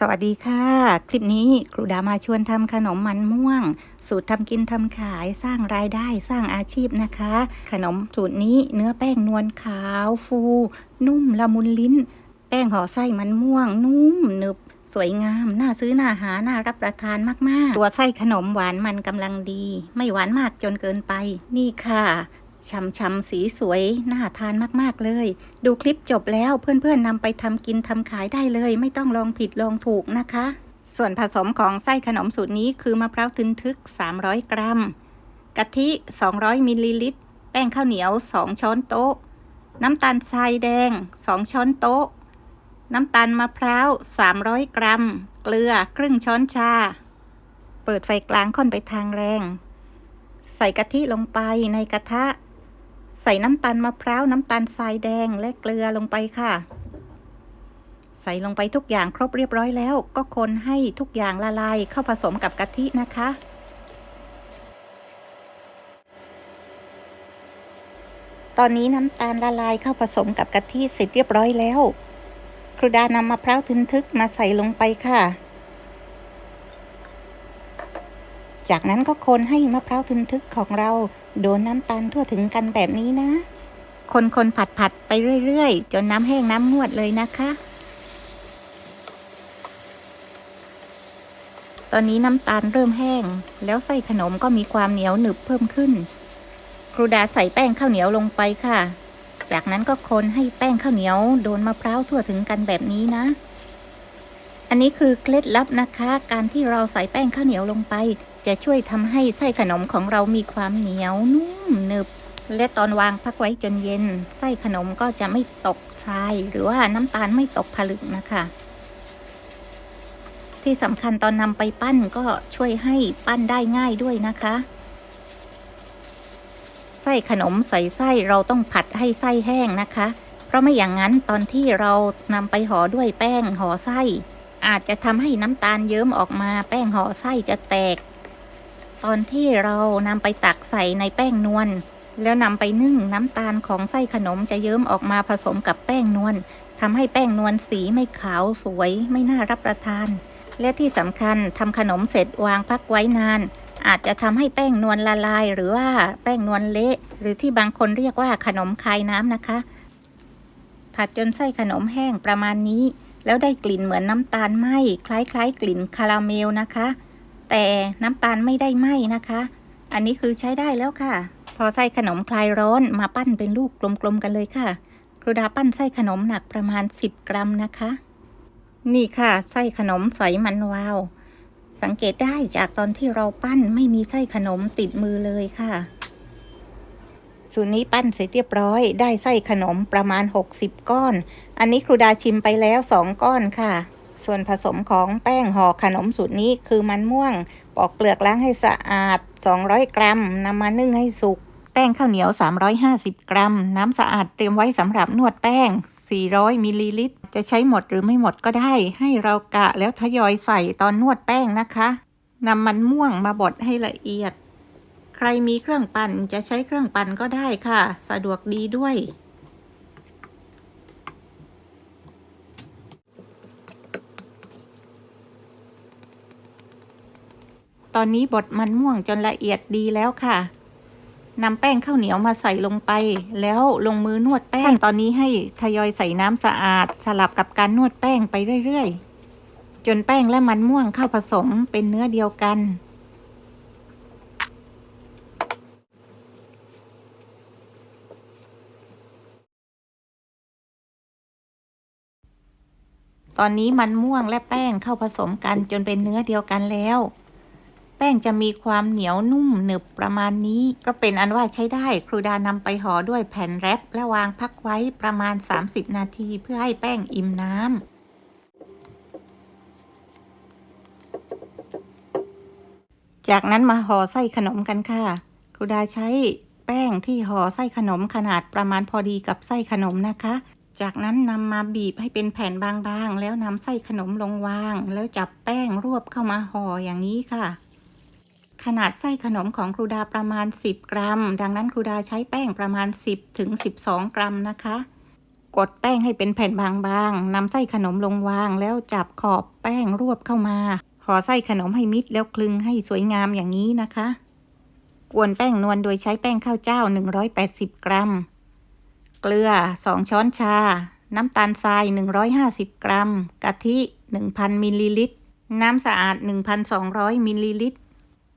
สวัสดีค่ะ คลิปนี้ครูดามาชวนทำขนมมันม่วง สูตรทำกินทำขายสร้างรายได้สร้างอาชีพนะคะ ขนมสูตรนี้เนื้อแป้งนวลขาว ฟู นุ่มละมุนลิ้น แป้งห่อไส้มันม่วง นุ่มหนึบ สวยงาม น่าซื้อน่าหา น่ารับประทานมาก ๆ ตัวไส้ขนมหวานมันกำลังดี ไม่หวานมากจนเกินไป นี่ค่ะ ช่ำๆสีสวย น่าทานมากๆเลย ดูคลิปจบแล้วเพื่อนๆนำไปทำกินทำขายได้เลย ไม่ต้องลองผิดลองถูกนะคะ ส่วนผสมของไส้ขนมสูตรนี้คือมะพร้าวทึนทึก 300 กรัม กะทิ 200มิลลิลิตร แป้งข้าวเหนียว 2 ช้อนโต๊ะ น้ำตาลทรายแดง 2 ช้อนโต๊ะ น้ำตาลมะพร้าว 300 กรัม เกลือครึ่งช้อนชา เปิดไฟกลางค่อนไปทางแรง ใส่กะทิลงไปในกระทะ ใส่น้ำตาลมะพร้าวน้ำตาลทรายแดงและเกลือลงไปค่ะ ใส่ลงไปทุกอย่างครบเรียบร้อยแล้ว ก็คนให้ทุกอย่างละลายเข้าผสมกับกะทินะคะ ตอนนี้น้ำตาลละลายเข้าผสมกับกะทิเสร็จเรียบร้อยแล้ว ครูดานำมะพร้าวทึนทึกมาใส่ลงไปค่ะ จากนั้นก็คนให้มะพร้าวทึนทึกของเรา โดนน้ำตาลทั่วถึงกันแบบนี้นะ คนคนผัดผัดๆไปเรื่อยๆ จนน้ำแห้งน้ำงวดเลยนะคะ ตอนนี้น้ำตาลเริ่มแห้ง แล้วไส้ขนมก็มีความเหนียวหนึบเพิ่มขึ้น ครูดาใส่แป้งข้าวเหนียวลงไปค่ะ จากนั้นก็คนให้แป้งข้าวเหนียว โดนมะพร้าวทั่วถึงกันแบบนี้นะอันนี้คือเคล็ดลับนะคะ การที่เราใส่แป้งข้าวเหนียวลงไป จะช่วยทำให้ไส้ขนมของเรามีความเหนียวนุ่มหนึบ และตอนวางพักไว้จนเย็น ไส้ขนมก็จะไม่ตกทราย หรือว่าน้ำตาลไม่ตกผลึกนะคะ ที่สำคัญตอนนำไปปั้นก็ช่วยให้ปั้นได้ง่ายด้วยนะคะไส้ขนมใส่ไส้เราต้องผัดให้ไส้แห้งนะคะ เพราะไม่อย่างนั้นตอนที่เรานำไปห่อด้วยแป้งห่อไส้ อาจจะทำให้น้ำตาลเยิ้มออกมาแป้งห่อไส้จะแตก ตอนที่เรานำไปตักใส่ในแป้งนวลแล้วนำไปนึ่งน้ำตาลของไส้ขนมจะเยิ้มออกมาผสมกับแป้งนวลทำให้แป้งนวลสีไม่ขาวสวยไม่น่ารับประทาน และที่สำคัญทำขนมเสร็จวางพักไว้นาน อาจจะทำให้แป้งนวลละลาย หรือว่าแป้งนวลเละ หรือที่บางคนเรียกว่าขนมคายน้ำนะคะ ผัดจนไส้ขนมแห้งประมาณนี้ แล้วได้กลิ่นเหมือนน้ำตาลไหมคล้ายๆ กลิ่นคาราเมลนะคะ แต่น้ำตาลไม่ได้ไหมนะคะ อันนี้คือใช้ได้แล้วค่ะ พอไส้ขนมคลายร้อนมาปั้นเป็นลูกกลมๆกันเลยค่ะ ครูดาปั้นไส้ขนมหนักประมาณ 10 กรัมนะคะ นี่ค่ะไส้ขนมใสมันวาว สังเกตได้จากตอนที่เราปั้นไม่มีไส้ขนมติดมือเลยค่ะสูตรนี้ปั้นเสร็จเรียบร้อย ได้ไส้ขนมประมาณ 60 ก้อน อันนี้ครูดาชิมไปแล้ว 2 ก้อนค่ะ ส่วนผสมของแป้งห่อขนมสูตรนี้คือมันม่วง ปอกเปลือกล้างให้สะอาด 200 กรัมนำมานึ่งให้สุก แป้งข้าวเหนียว 350 กรัม น้ำสะอาดเตรียมไว้สำหรับนวดแป้ง 400 มิลลิลิตร จะใช้หมดหรือไม่หมดก็ได้ ให้เรากะแล้วทยอยใส่ตอนนวดแป้งนะคะนำมันม่วงมาบดให้ละเอียด ใครมีเครื่องปั่นจะใช้เครื่องปั่นก็ได้ค่ะ สะดวกดีด้วย ตอนนี้บดมันม่วงจนละเอียดดีแล้วค่ะนำแป้งข้าวเหนียวมาใส่ลงไป แล้วลงมือนวดแป้งตอนนี้ให้ทยอยใส่น้ำสะอาด สลับกับการนวดแป้งไปเรื่อยๆ จนแป้งและมันม่วงเข้าผสมเป็นเนื้อเดียวกัน ตอนนี้มันม่วงและแป้งเข้าผสมกันจนเป็นเนื้อเดียวกันแล้ว แป้งจะมีความเหนียวนุ่มหนึบประมาณนี้ ก็เป็นอันว่าใช้ได้ ครูดานำไปห่อด้วยแผ่นแรปและวางพักไว้ประมาณ 30 นาทีเพื่อให้แป้งอิ่มน้ำจากนั้นมาห่อไส้ขนมกันค่ะ ครูดาใช้แป้งที่ห่อไส้ขนมขนาดประมาณพอดีกับไส้ขนมนะคะ จากนั้นนำมาบีบให้เป็นแผ่นบางๆ แล้วนำไส้ขนมลงวาง แล้วจับแป้งรวบเข้ามาห่ออย่างนี้ค่ะ ขนาดไส้ขนมของครูดาประมาณ 10 กรัม ดังนั้นครูดาใช้แป้งประมาณ 10ถึง12 กรัมนะคะ กดแป้งให้เป็นแผ่นบางๆนำไส้ขนมลงวางแล้วจับขอบแป้งรวบเข้ามาห่อไส้ขนมให้มิดแล้วคลึงให้สวยงามอย่างนี้นะคะ กวนแป้งนวลโดยใช้แป้งข้าวเจ้า 180 กรัม เกลือ 2 ช้อนชา น้ำตาลทราย 150 กรัม กะทิ 1,000 มิลลิลิตร น้ำสะอาด 1,200 มิลลิลิตร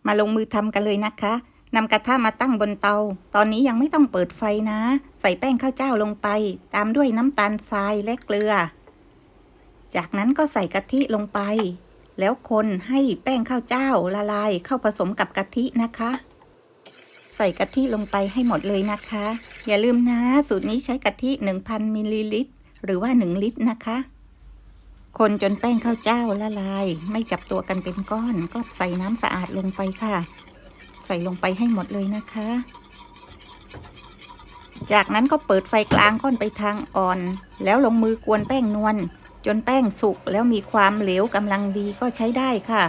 มาลงมือทำกันเลยนะคะนำกระทะมาตั้งบนเตา ตอนนี้ยังไม่ต้องเปิดไฟนะ ใส่แป้งข้าวเจ้าลงไป ตามด้วยน้ำตาลทรายและเกลือ จากนั้นก็ใส่กะทิลงไป แล้วคนให้แป้งข้าวเจ้าละลายเข้าผสมกับกะทินะคะ ใส่กะทิลงไปให้หมดเลยนะคะ อย่าลืมนะ สูตรนี้ใช้กะทิ 1,000มิลลิลิตรหรือว่า 1 ลิตรนะคะ คนจนแป้งข้าวเจ้าละลาย ไม่จับตัวกันเป็นก้อน ก็ใส่น้ำสะอาดลงไปค่ะ ใส่ลงไปให้หมดเลยนะคะ จากนั้นก็เปิดไฟกลางค่อนไปทางอ่อน แล้วลงมือกวนแป้งนวลจนแป้งสุกแล้วมีความเหลวกำลังดีก็ใช้ได้ค่ะ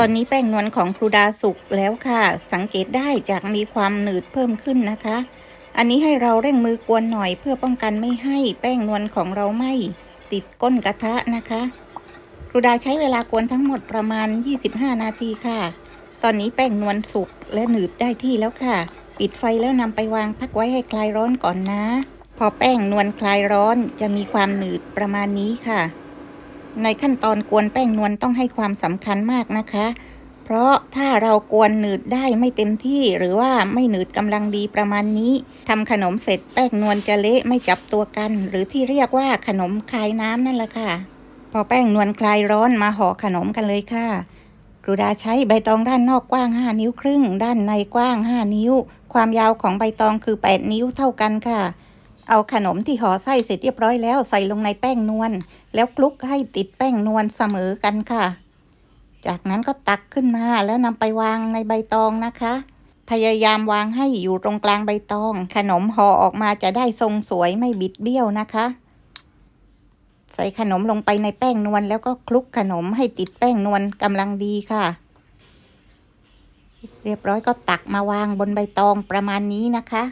ตอนนี้แป้งนวลของครูดาสุกแล้วค่ะ สังเกตได้จากมีความหนืดเพิ่มขึ้นนะคะ อันนี้ให้เราเร่งมือกวนหน่อยเพื่อป้องกันไม่ให้แป้งนวลของเราไหมติดก้นกระทะนะคะครูดาใช้เวลากวนทั้งหมดประมาณ 25 นาทีค่ะ ตอนนี้แป้งนวลสุกและหนืดได้ที่แล้วค่ะ ปิดไฟแล้วนำไปวางพักไว้ให้คลายร้อนก่อนนะ พอแป้งนวลคลายร้อนจะมีความหนืดประมาณนี้ค่ะ ในขั้นตอนกวนแป้งนวลต้องให้ความสำคัญมากนะคะ เพราะถ้าเรากวนหนืดได้ไม่เต็มที่ หรือว่าไม่หนืดกำลังดีประมาณนี้ทำขนมเสร็จแป้งนวลจะเละไม่จับตัวกัน หรือที่เรียกว่าขนมคลายน้ำนั่นแหละค่ะ พอแป้งนวลคลายร้อนมาห่อขนมกันเลยค่ะครูดาใช้ใบตองด้านนอกกว้าง 5 นิ้วครึ่ง ด้านในกว้าง 5 นิ้ว ความยาวของใบตองคือ 8 นิ้วเท่ากันค่ะ เอาขนมที่ห่อไส้เสร็จเรียบร้อยแล้วใส่ลงในแป้งนวลแล้วคลุกให้ติดแป้งนวลเสมอกันค่ะ จากนั้นก็ตักขึ้นมาแล้วนำไปวางในใบตองนะคะ พยายามวางให้อยู่ตรงกลางใบตอง ขนมห่อออกมาจะได้ทรงสวยไม่บิดเบี้ยวนะคะ ใส่ขนมลงไปในแป้งนวลแล้วก็คลุกขนมให้ติดแป้งนวลกำลังดีค่ะ เรียบร้อยก็ตักมาวางบนใบตองประมาณนี้นะคะ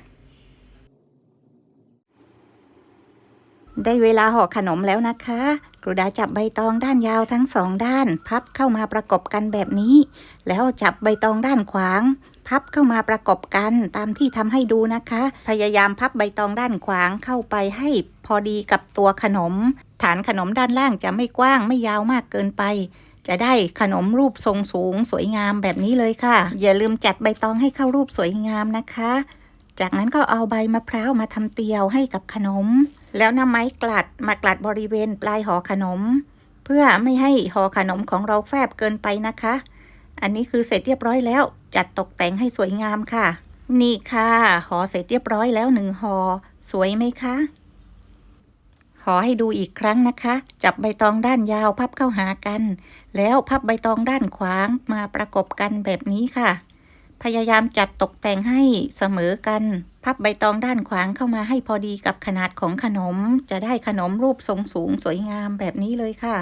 ได้เวลาห่อขนมแล้วนะคะ ครูดาจับใบตองด้านยาวทั้งสองด้าน พับเข้ามาประกบกันแบบนี้ แล้วจับใบตองด้านขวาง พับเข้ามาประกบกันตามที่ทำให้ดูนะคะ พยายามพับใบตองด้านขวางเข้าไปให้พอดีกับตัวขนม ฐานขนมด้านล่างจะไม่กว้างไม่ยาวมากเกินไป จะได้ขนมรูปทรงสูงสวยงามแบบนี้เลยค่ะ อย่าลืมจัดใบตองให้เข้ารูปสวยงามนะคะ จากนั้นก็เอาใบมะพร้าวมาทำเตียวให้กับขนม แล้วนำไม้กลัดมากลัดบริเวณปลายห่อขนม เพื่อไม่ให้ห่อขนมของเราแฟบเกินไปนะคะ อันนี้คือเสร็จเรียบร้อยแล้ว จัดตกแต่งให้สวยงามค่ะ นี่ค่ะห่อเสร็จเรียบร้อยแล้วหนึ่งห่อสวยไหมคะขอให้ดูอีกครั้งนะคะ จับใบตองด้านยาวพับเข้าหากัน แล้วพับใบตองด้านขวางมาประกบกันแบบนี้ค่ะ พยายามจัดตกแต่งให้เสมอกัน พับใบตองด้านขวางเข้ามาให้พอดีกับขนาดของขนม จะได้ขนมรูปทรงสูงสวยงามแบบนี้เลยค่ะ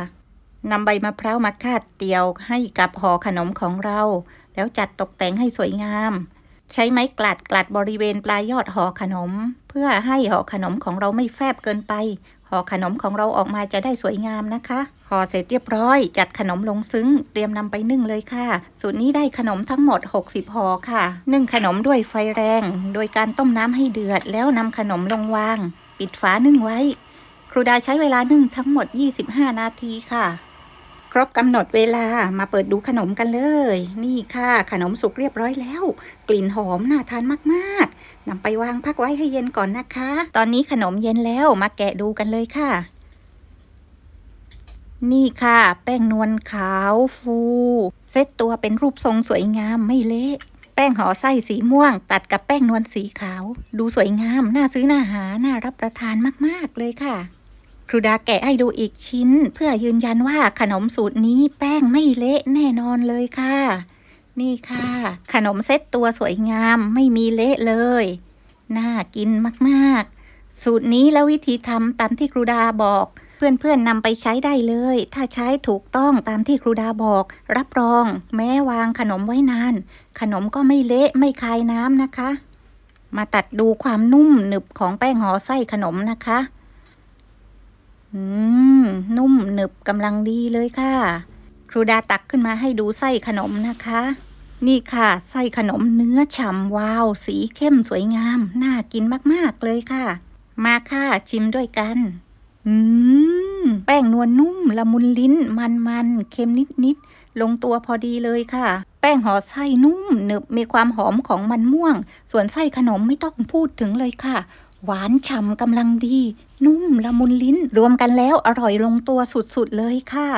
นำใบมะพร้าวมาคาดเตียวให้กับห่อขนมของเรา แล้วจัดตกแต่งให้สวยงาม ใช้ไม้กลัดกลัดบริเวณปลายยอดห่อขนม เพื่อให้ห่อขนมของเราไม่แฟบเกินไป ห่อขนมของเราออกมาจะได้สวยงามนะคะห่อเสร็จเรียบร้อย จัดขนมลงซึ้ง เตรียมนำไปนึ่งเลยค่ะ สูตรนี้ได้ขนมทั้งหมด 60ห่อค่ะ นึ่งขนมด้วยไฟแรง โดยการต้มน้ำให้เดือด แล้วนำขนมลงวาง ปิดฝานึ่งไว้ ครูดาใช้เวลานึ่งทั้งหมด 25 นาทีค่ะ ครบกำหนดเวลามาเปิดดูขนมกันเลย นี่ค่ะ ขนมสุกเรียบร้อยแล้ว กลิ่นหอมน่าทานมากๆนำไปวางพักไว้ให้เย็นก่อนนะคะ ตอนนี้ขนมเย็นแล้วมาแกะดูกันเลยค่ะ นี่ค่ะ แป้งนวลขาวฟู เซตตัวเป็นรูปทรงสวยงามไม่เละแป้งห่อไส้สีม่วง ตัดกับแป้งนวลสีขาว ดูสวยงาม น่าซื้อน่าหา น่ารับประทานมาก ๆ เลยค่ะ ครูดาแกะให้ดูอีกชิ้น เพื่อยืนยันว่าขนมสูตรนี้แป้งไม่เละแน่นอนเลยค่ะ นี่ค่ะ ขนมเซตตัวสวยงามไม่มีเละเลย น่ากินมากๆ สูตรนี้และวิธีทำตามที่ครูดาบอก เพื่อนๆนำไปใช้ได้เลย ถ้าใช้ถูกต้องตามที่ครูดาบอก รับรอง แม้วางขนมไว้นาน ขนมก็ไม่เละไม่คายน้ำนะคะ มาตัดดูความนุ่มหนึบของแป้งห่อไส้ขนมนะคะ อืม นุ่มหนึบกำลังดีเลยค่ะ ครูดาตักขึ้นมาให้ดูไส้ขนมนะคะ นี่ค่ะ ไส้ขนมเนื้อฉ่ำวาว สีเข้มสวยงาม น่ากินมากๆเลยค่ะ มาค่ะชิมด้วยกัน อืม แป้งนวลนุ่มละมุนลิ้น มันมันๆเค็มนิดนิดๆลงตัวพอดีเลยค่ะ แป้งห่อไส้นุ่มหนึบมีความหอมของมันม่วง ส่วนไส้ขนมไม่ต้องพูดถึงเลยค่ะ หวานฉ่ำกำลังดี นุ่มละมุนลิ้น รวมกันแล้วอร่อยลงตัวสุดๆเลยค่ะ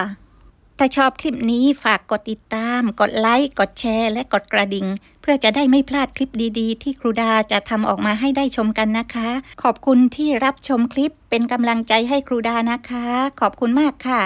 ถ้าชอบคลิปนี้ฝากกดติดตาม กดไลค์ กดแชร์ และกดกระดิ่ง เพื่อจะได้ไม่พลาดคลิปดีๆ ที่ครูดาจะทำออกมาให้ได้ชมกันนะคะ ขอบคุณที่รับชมคลิปเป็นกำลังใจให้ครูดานะคะ ขอบคุณมากค่ะ